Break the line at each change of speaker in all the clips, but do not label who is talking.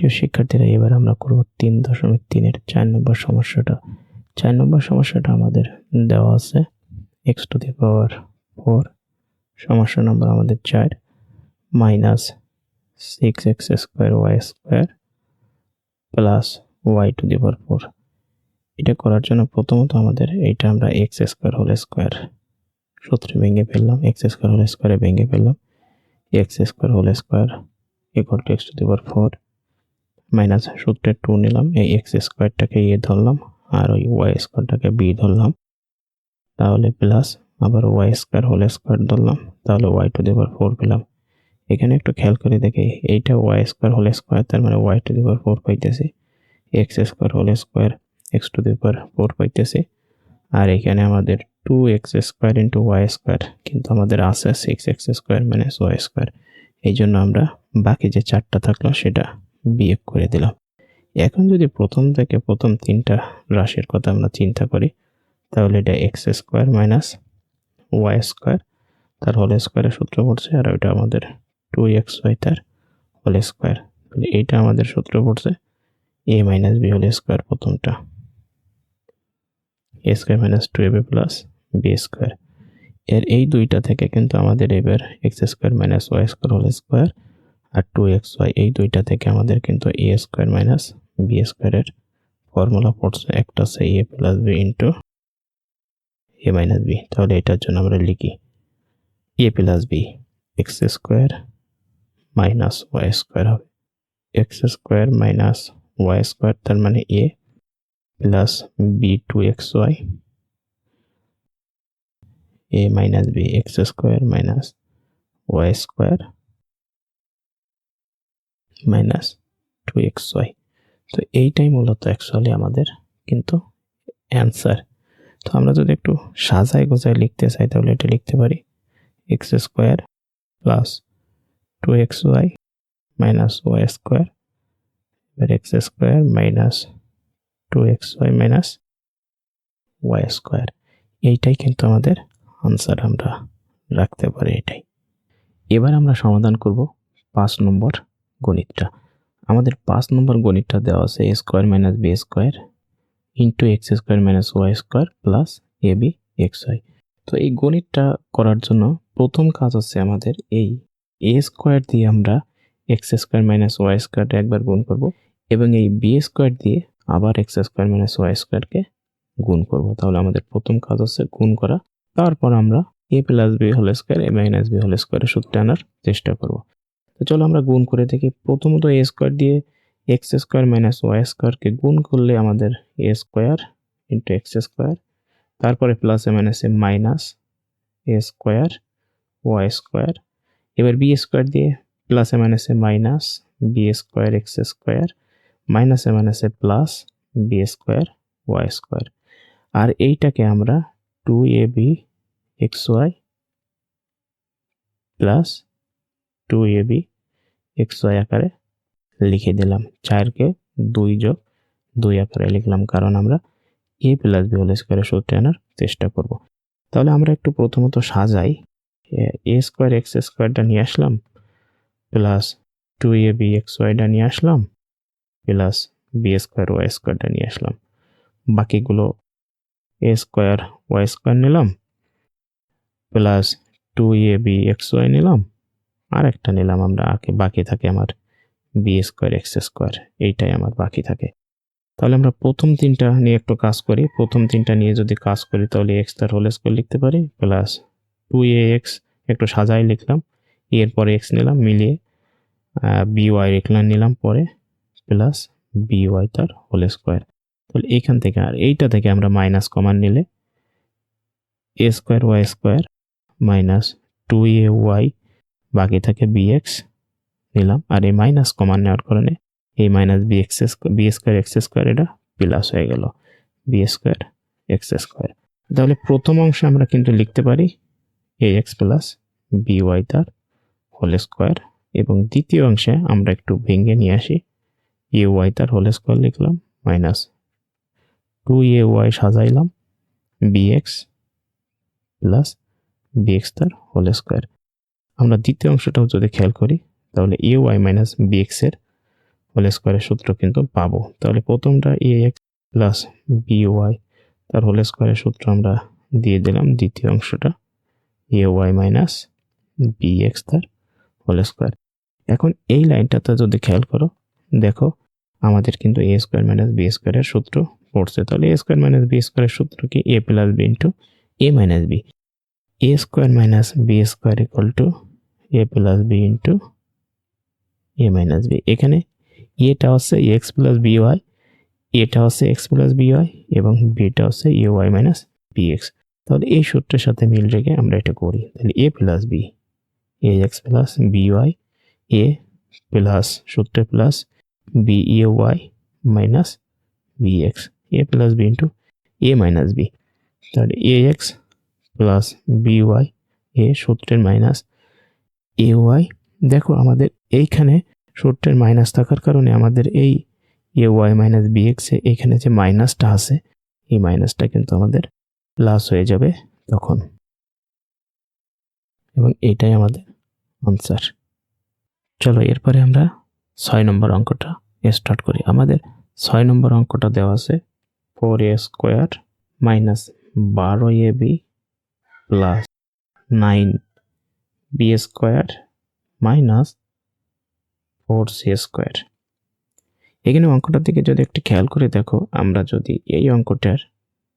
প্রিয় শিক্ষার্থীরা, এবার আমরা করব তিন দশমিক তিনের চার নম্বর সমস্যাটা। চার নম্বর সমস্যাটা আমাদের দেওয়া আছে x to the power four সমস্যা নম্বর আমাদের চার minus six x square y square plus y to the power four এটা করার জন্য প্রথমত আমাদের এইটা আমরা এক্স স্কোয়ার হোল স্কোয়ার সূত্রে ভেঙে ফেললাম এক্স স্কোয়ার হোল স্কোয়ারে ভেঙে ফেললাম। X square whole square equal to x to the power four minus সূত্রে টু নিলাম, এই এক্স স্কোয়ারটাকে এ ধরলাম আর ওই ওয়াই স্কোয়ারটাকে বি ধরলাম। তাহলে প্লাস আবার ওয়াই স্কোয়ার হোল স্কোয়ার ধরলাম, তাহলে y to the power four পেলাম। এখানে একটু খেয়াল করে দেখি, এইটা ওয়াই স্কোয়ার হোল স্কোয়ার তার মানে y to the power four পাইতেছি। X square whole square x to the power four পাইতেছি। আর এখানে আমাদের two x square into y square কিন্তু আমাদের আছে six x square minus y square এই জন্য আমরা বাকি যে চারটা থাকল সেটা বিয়োগ করে দিলাম। এখন যদি প্রথম থেকে প্রথম তিনটা রাশির কথা আমরা চিন্তা করি, তাহলে এটা x square minus y square তার হোল স্কোয়ারের সূত্র পড়ছে আর ওইটা আমাদের টু এক্স ওয়াই তার হোল স্কোয়ার তাহলে এইটা আমাদের সূত্র পড়ছে a minus b whole square প্রথমটা। A square minus two a plus b square এর এই দুইটা থেকে কিন্তু আমাদের এবার x square minus y square whole square আর টু এক্স ওয়াই এই দুইটা থেকে আমাদের কিন্তু এ স্কোয়ার মাইনাস বি স্কোয়ারের ফর্মুলা পড়ছে একটা হচ্ছে a plus b into a minus b তাহলে এটার জন্য আমরা লিখি a plus b x square minus y square হবে। X square minus y square তার মানে a plus b two x y a minus b x square minus y square minus two x y তো এইটাই মূলত actually আমাদের কিন্তু answer তো আমরা যদি একটু সাজায় গোজায় লিখতে চাই, তাহলে এটা লিখতে পারি x square plus two x y minus y square এবার x square minus two x y minus y square এইটাই কিন্তু আমাদের আনসার আমরা রাখতে পারি এটাই। এবার আমরা সমাধান করব পাঁচ নম্বর গণিতটা। আমাদের পাঁচ নম্বর গণিতটা দেওয়া আছে a square minus b square into x square minus y square plus a b x y তো এই গণিতটা করার জন্য প্রথম কাজ হচ্ছে আমাদের এই এ স্কোয়ার দিয়ে আমরা এক্স স্কোয়ার মাইনাস ওয়াই স্কোয়ারটা একবার গুণ করব এবং এই বি স্কোয়ার দিয়ে আবার এক্স স্কোয়ার মাইনাস ওয়াই স্কোয়ারকে গুণ করব। তাহলে আমাদের প্রথম কাজ হচ্ছে গুণ করা। তারপর আমরা a plus b whole square a minus b whole স্কোয়ারের সূত্রে আনার চেষ্টা করব। তো চলো আমরা গুণ করে দেখি। প্রথমত এ স্কোয়ার দিয়ে এক্স স্কোয়ার মাইনাস ওয়াই স্কোয়ারকে গুণ করলে আমাদের a square into x square তারপরে plus minus minus a square y square এবার বি স্কোয়ার দিয়ে plus minus minus b square x square minus minus plus b square y square আর এইটাকে আমরা two a b x y plus two a b x y আকারে লিখে দিলাম। চারকে দুই যোগ দুই আকারে লিখলাম, কারণ আমরা এ প্লাস বি হোল স্কোয়ারের সূত্রে আনার চেষ্টা করব। তাহলে আমরা একটু প্রথমত সাজাই। এ স্কোয়ার এক্স স্কোয়ারটা নিয়ে আসলাম, plus two a b x ওয়াইটা নিয়ে আসলাম, প্লাস বি স্কোয়ার ওয়াই স্কোয়ারটা নিয়ে আসলাম। বাকিগুলো এ স্কোয়ার ওয়াই স্কোয়ার নিলাম, plus two a b x y নিলাম আর একটা নিলাম আমরা, আগে বাকি থাকে আমার বি স্কোয়ার এক্স স্কোয়ার এইটাই আমার বাকি থাকে। তাহলে আমরা প্রথম তিনটা নিয়ে একটু কাজ করি। প্রথম তিনটা নিয়ে যদি কাজ করি, তাহলে এক্স তার হোল স্কোয়ার লিখতে পারি প্লাস টু এ এক্স একটু সাজাই লিখলাম, এরপরে এক্স নিলাম, মিলিয়ে বি ওয়াই লিখলাম নিলাম পরে প্লাস বি ওয়াই তার হোল স্কোয়ার তাহলে এইখান থেকে আর এইটা থেকে আমরা মাইনাস কমান নিলে a square y square minus two a y বাকি থাকে বি এক্স নিলাম। আর এই মাইনাস কমান নেওয়ার কারণে এই minus b x b square x square এটা প্লাস হয়ে গেল। বি স্কোয়ার এক্স স্কোয়ার তাহলে প্রথম অংশে আমরা কিন্তু লিখতে পারি a x plus b y তার হোল স্কোয়ার এবং দ্বিতীয় অংশে আমরা একটু ভেঙে নিয়ে আসি এ ওয়াই তার হোল স্কোয়ার লিখলাম minus two a y সাজাইলাম b x plus b x তার হোল স্কোয়ার আমরা দ্বিতীয় অংশটাও যদি খেয়াল করি, তাহলে এ ওয়াই মাইনাস বি এক্সের হোল স্কোয়ারের সূত্র কিন্তু পাবো। তাহলে প্রথমটা a x plus b y, তার হোল স্কোয়ারের সূত্র আমরা দিয়ে দিলাম দ্বিতীয় অংশটা, a y minus b x তার হোল স্কোয়ার। এখন এই লাইনটাতে যদি খেয়াল করো, দেখো আমাদের কিন্তু এ স্কোয়ার মাইনাস বি স্কোয়ারের সূত্র পড়ছে। তাহলে এ স্কোয়ার মাইনাস বি স্কোয়ারের সূত্র কি? A plus b into a minus b. A square minus b square equal to a plus b into a minus b এখানে এটা হচ্ছে এক্স প্লাস বি ওয়াই এটা হচ্ছে এক্স প্লাস বি ওয়াই এবং বিটা হচ্ছে a y minus b x তাহলে এই সূত্রের সাথে মিল রেখে আমরা এটা করি। তাহলে a plus b a x plus b y a plus সূত্রে plus b a y minus b x a plus b into a minus b তাহলে a x plus b y a সূত্রের মাইনাস এ ওয়াই দেখো আমাদের এইখানে সূত্রের minus থাকার কারণে আমাদের এই এ ওয়াই মাইনাস বি এক্সে এখানে যে মাইনাসটা আছে, এই মাইনাসটা কিন্তু আমাদের প্লাস হয়ে যাবে তখন। এবং এটাই আমাদের আনসার চলো এরপরে আমরা ছয় নম্বর অঙ্কটা স্টার্ট করি। আমাদের ছয় নম্বর অঙ্কটা দেওয়া আছে ফোর এ স্কোয়ার মাইনাস বারো a b plus nine b square minus four c square এখানে অঙ্কটার দিকে যদি একটু খেয়াল করে দেখো, আমরা যদি এই অঙ্কটার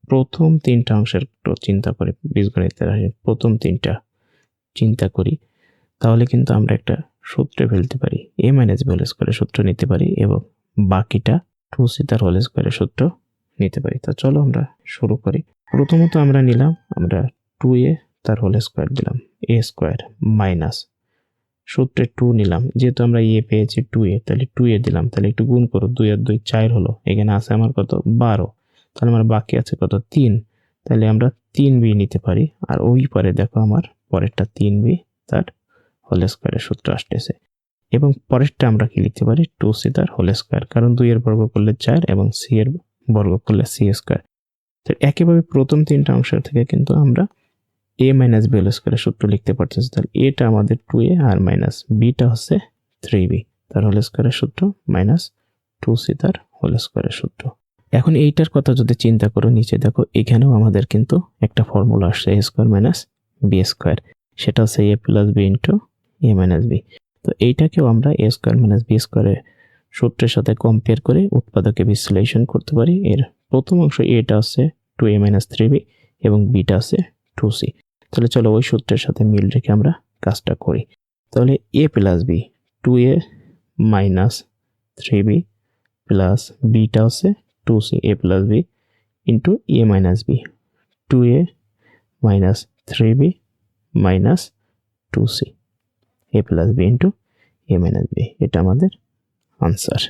প্রথম তিনটা অংশের চিন্তা করি বীজগণিতের প্রথম তিনটা চিন্তা করি, তাহলে কিন্তু আমরা একটা সূত্রে ফেলতে পারি এ মাইনাস বি হোল স্কোয়ারের সূত্র নিতে পারি এবং বাকিটা টু সি তার হোল স্কোয়ারের সূত্র নিতে পারি। তো চলো আমরা শুরু করি। প্রথমত আমরা নিলাম, আমরা টু এ তার হোল স্কোয়ার দিলাম। এ স্কোয়ার মাইনাস সূত্রে টু নিলাম। যেহেতু আমরা এ পেয়েছি টু এ, তাহলে টু এ দিলাম। তাহলে একটু গুণ করো, দুই আর দুই চার হলো। এখানে আছে আমার কত? বারো। তাহলে আমার বাকি আছে কত? তিন। তাহলে আমরা তিন বি নিতে পারি। আর ওই পরে দেখো আমার পরেরটা তিন বি তার হোল স্কোয়ারের সূত্র আসতেছে। এবং পরেরটা আমরা কি লিখতে পারি? টু সি তার হোল স্কোয়ার কারণ দুইয়ের বর্গ করলে চার এবং সি এর বর্গ করলে সি স্কোয়ার তো একইভাবে প্রথম তিনটা অংশের থেকে কিন্তু আমরা এ মাইনাস বি হোল স্কোয়ারের সূত্র লিখতে পারতেছি, তাহলে এটা আমাদের টু এ আর মাইনাস বিটা হচ্ছে থ্রি বি তার হোল স্কোয়ারের সূত্র মাইনাস টু সি তার হোল স্কোয়ারের সূত্র। এখন এইটার কথা যদি চিন্তা করো, নিচে দেখো এখানেও আমাদের কিন্তু একটা ফর্মুলা আসছে a square minus b square সেটা হচ্ছে a plus b into a minus b তো এইটাকেও আমরা এ স্কোয়ার মাইনাস বি স্কোয়ারের সূত্রের সাথে কম্পেয়ার করে উৎপাদকে বিশ্লেষণ করতে পারি। এর প্রথম অংশ এটা হচ্ছে two a minus three b এবং বিটা আছে টু সি তাহলে চলো ওই সূত্রের সাথে মিল রেখে আমরা কাজটা করি। তাহলে a plus b two a minus three b plus beta হচ্ছে two c a plus b into a minus b two a minus three b minus two c a plus b into a minus b এটা আমাদের answer